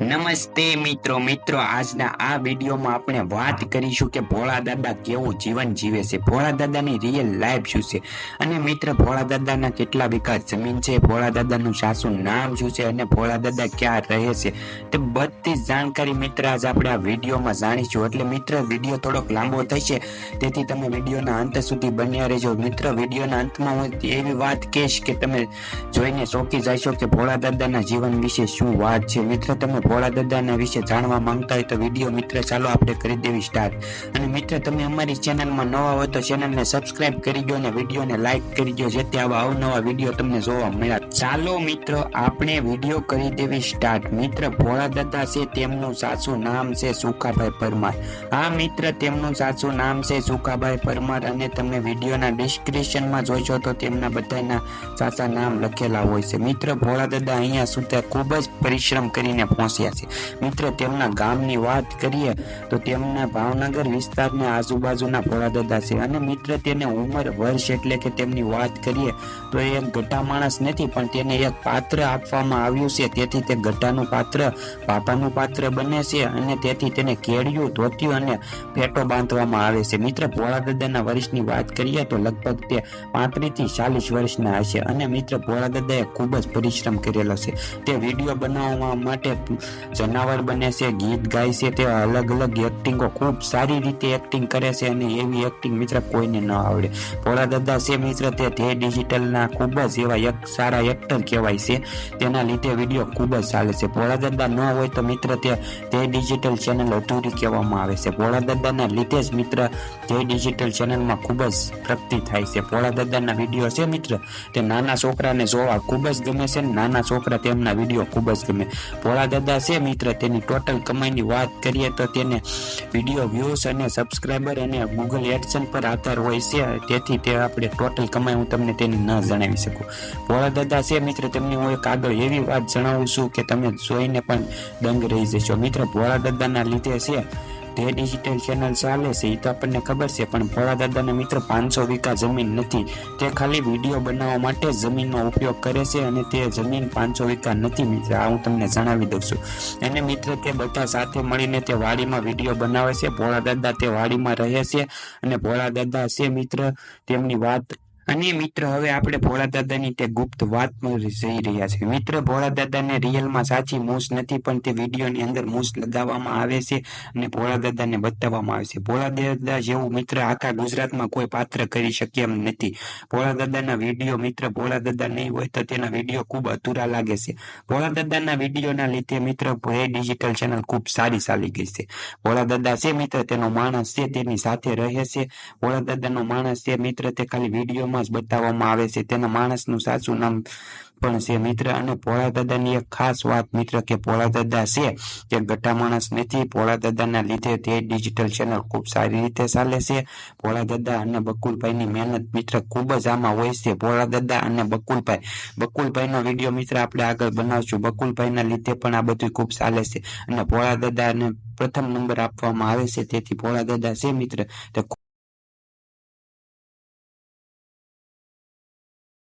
નમસ્તે મિત્રો મિત્રો, આજના આ વિડીયોમાં આપણે વાત કરીશું કે ભોળા દાદા કેવું જીવન જીવે છે. ભોળા દાદાની રિયલ લાઈફ શું છે? અને મિત્ર, ભોળા દાદાના કેટલા વિકાસ જમીન છે? ભોળા દાદાનું સાસુ નામ શું છે? અને ભોળા દાદા ક્યાં રહે છે? તે બધી જાણકારી મિત્ર, આજ આપણે આ વિડીયોમાં જાણીશું. એટલે મિત્ર, વીડિયો થોડોક લાંબો થશે, તેથી તમે વિડીયોના અંત સુધી બન્યા રહેજો. મિત્ર, વિડીયોના અંતમાં હું એવી વાત કહીશ કે તમે જોઈને ચોંકી જશો કે ભોળા દાદાના જીવન વિશે શું વાત છે. મિત્ર, તમે ભોળા દાદાના વિશે જાણવા માંગતા હોય તો વીડિયો મિત્ર ચાલો આપણે કરી દેવી સ્ટાર્ટ અને મિત્ર, તમે અમારી ચેનલમાં નવા હોય તો ચેનલને સબસ્ક્રાઇબ કરી દો અને વિડીયોને લાઈક કરી દો, જેથી આવા અવનવા વીડિયો તમને જોવા મળ્યા ચાલો મિત્ર, આપણે વીડિયો કરી દેવી સ્ટાર્ટ મિત્ર, ભોળા દાદા છે, તેમનું સાચું નામ છે સુખાભાઈ પરમાર. આ મિત્ર, તેમનું સાચું નામ છે સુખાભાઈ પરમાર અને તમે વિડીયોના ડિસ્ક્રિપ્શનમાં જોઈશો તો તેમના બધાના સાચા નામ લખેલા હોય છે. મિત્ર, ભોળા દાદા અહીંયા સુધી ખૂબ જ પરિશ્રમ કરીને પહોંચ્યા છે. મિત્ર, તેમના ગામની વાત કરીએ તો તેમના ભાવનગર વિસ્તારના આજુબાજુના ભોળાદાદા છે અને મિત્ર, તેને ઉંમર વર્ષ એટલે કે તેમની વાત કરીએ તો એ ગઢા માણસ નથી, પણ તેને એક પાત્ર આપવામાં આવ્યું છે. તેથી તે ગઢાનું પાત્ર, પાપાનું પાત્ર બને છે અને તેથી તેને કેળિયું, ધોતિયું અને ફેટો બાંધવામાં આવે છે. મિત્ર, ભોળાદાદાના વર્ષની વાત કરીએ તો લગભગ તે પાંત્રીસથી ચાલીસ વર્ષના હશે અને મિત્ર, ભોળાદાદાએ ખૂબ જ પરિશ્રમ કરેલો છે. તે વીડિયો બનાવવા માટે જનાવર બને છે, ગીત ગાય છે, તે અલગ અલગ એક્ટિંગો ખૂબ સારી રીતે એક્ટિંગ કરે છે અને એવી એક્ટિંગ મિત્ર કોઈને ન આવડે. ભોળા દાદા છે મિત્ર, તે ધ્યેય ડિજિટલના ખૂબ જ એવા એક સારા એક્ટર કહેવાય છે. તેના લીધે વીડિયો ખૂબ જ ચાલે છે. ભોળા દાદા ન હોય તો મિત્ર તે ધ્યેય ડિજિટલ ચેનલ અધૂરી કહેવામાં આવે છે. ભોળા દાદાના લીધે જ મિત્ર ધ્યેય ડિજિટલ ચેનલમાં ખૂબ જ પ્રગતિ થાય છે. ભોળા દાદાના વીડિયો છે મિત્ર, તે નાના છોકરાને જોવા ખૂબ જ ગમે છે નાના છોકરા તેમના વીડિયો ખૂબ જ ગમે. ભોળા દાદા છે મિત્ર? તેની ટોટલ કમાઈની વાત કરીએ તો તેને વીડિયો વ્યૂઝ અને સબસ્ક્રાઈબર અને ગૂગલ એડસન પર આધાર હોય છે. તેથી તે આપણે ટોટલ કમાઈ હું તમને તેની ન જણાવી શકું. ભોળા દાદા છે મિત્ર, તેમની હું એક આગળ એવી વાત જણાવું છું કે તમે જોઈને પણ દંગ રહી જશો. મિત્ર ભોળા દાદાના લીધે છે તે ડિજિટલ ચેનલ ચાલે છે એ તો આપણને ખબર છે, પણ ભોળા દાદાના મિત્ર પાંચસો વીઘા જમીન નથી. તે ખાલી વીડિયો બનાવવા માટે જમીનનો ઉપયોગ કરે છે અને તે જમીન પાંચસો વીઘા નથી મિત્ર. આ હું તમને જણાવી દઉં છું. અને મિત્ર તે બધા સાથે મળીને તે વાડીમાં વીડિયો બનાવે છે, ભોળા દાદા તે વાડીમાં રહે છે અને ભોળા દાદા છે મિત્ર, તેમની વાત અને મિત્ર, હવે આપણે ભોળા દાદાની તે ગુપ્ત વાતમાં જઈ રહ્યા છે મિત્ર, ભોળા દાદાને રિયલમાં સાચી મૂસ નથી, પણ તે વિડીયોની અંદર મૂસ લગાવવામાં આવે છે અને ભોળા દાદાને બતાવવામાં આવે છે. ભોળા દાદા જેવું મિત્ર આખા ગુજરાતમાં કોઈ પાત્ર કરી શકે એમ નથી. ભોળા દાદાના વીડિયો, મિત્ર, ભોળા દાદા નહીં હોય તો તેના વીડિયો ખૂબ અધૂરા લાગે છે. ભોળા દાદાના વિડીયોના લીધે મિત્ર ભય ડિજિટલ ચેનલ ખૂબ સારી ચાલી ગઈ છે. ભોળા દાદા છે મિત્ર, તેનો માણસ છે, તેની સાથે રહે છે. ભોળા દાદાનો માણસ છે મિત્ર, તે ખાલી વિડીયોમાં જ બતાવવામાં આવે છે. તેના માણસનું સાચું નામ પણ છે મિત્ર અને પોળા દાદાની એક ખાસ વાત મિત્ર કે પોળા દાદા છે તે ગટ્ટા માણસ નથી. પોળા દાદાના લીધે તે ડિજિટલ ચેનલ ખૂબ સારી રીતે ચાલે છે. પોળા દાદા અને બકુલભાઈની મહેનત મિત્ર ખૂબ જ આમાં હોય છે. પોળા દાદા અને બકુલભાઈ, બકુલભાઈનો વીડિયો મિત્ર આપણે આગળ બનાવશું. બકુલભાઈના લીધે પણ આ બધું ખૂબ ચાલે છે. અને પોળા દાદાને પ્રથમ નંબર આપવામાં આવે છે. તેથી પોળા દાદા છે મિત્ર. તે